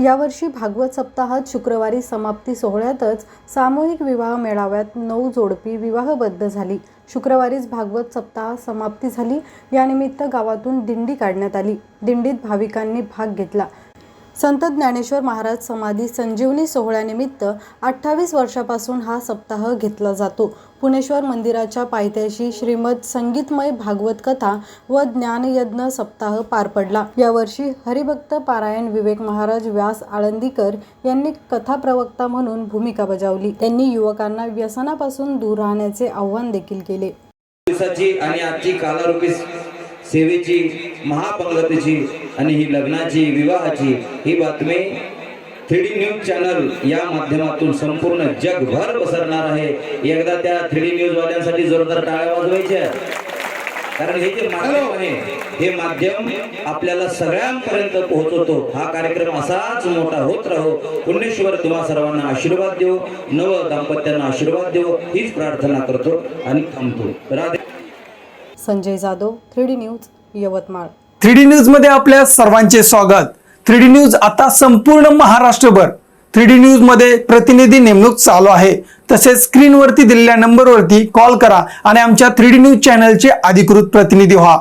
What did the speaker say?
यावर्षी भागवत सप्ताहात शुक्रवारी समाप्ती सोहळ्यातच सामूहिक विवाह मेळाव्यात नऊ जोडपी विवाहबद्ध झाली. शुक्रवारीच भागवत सप्ताह समाप्ती झाली. यानिमित्त गावातून दिंडी काढण्यात आली. दिंडीत भाविकांनी भाग घेतला. संत ज्ञानेश्वर महाराज समाधी संजीवनी सोहळ्यानिमित्त अठ्ठावीस वर्षापासून हा सप्ताह घेतला जातो. पुणेश्वर मंदिराच्या पायथ्याशी श्रीमद संगीतमय भागवत कथा व ज्ञानयज्ञ सप्ताह पार पडला. यावर्षी हरिभक्त पारायण विवेक महाराज व्यास आळंदीकर यांनी कथा प्रवक्ता म्हणून भूमिका बजावली. त्यांनी युवकांना व्यसनापासून दूर राहण्याचे आव्हान देखील केले. दिवसाची आणि आजची कालारूपी सेवेची महापंगतीची आणि ही लग्नाची विवाहाची ही बातमी थ्री डी न्यूज चॅनल या माध्यमातून संपूर्ण जगभर पसरणार आहे. एकदा त्या थ्री डी न्यूज वाल्यांसाठी जोरदार टाळ्या वाजवायच्या कारण हे जे माध्यम आहे हे माध्यम आपल्याला सगळ्यांपर्यंत पोहोचवतो. हा कार्यक्रम असाच मोठा होत राहो. पुण्येश्वर तुम्हा सर्वांना आशीर्वाद देऊ नव दाम्पत्यांना आशीर्वाद देऊ हीच प्रार्थना करतो आणि थांबतो. Radhe Sanjay Jadhav three D news Yavatmal. Three D न्यूजमध्ये आपल्या सर्वांचे स्वागत. थ्री डी न्यूज आता संपूर्ण महाराष्ट्रभर. थ्री डी न्यूजमध्ये प्रतिनिधी नेमणूक चालू आहे. तसेच स्क्रीनवरती दिलेल्या नंबरवरती कॉल करा आणि आमच्या थ्री डी न्यूज चॅनलचे अधिकृत प्रतिनिधी व्हा.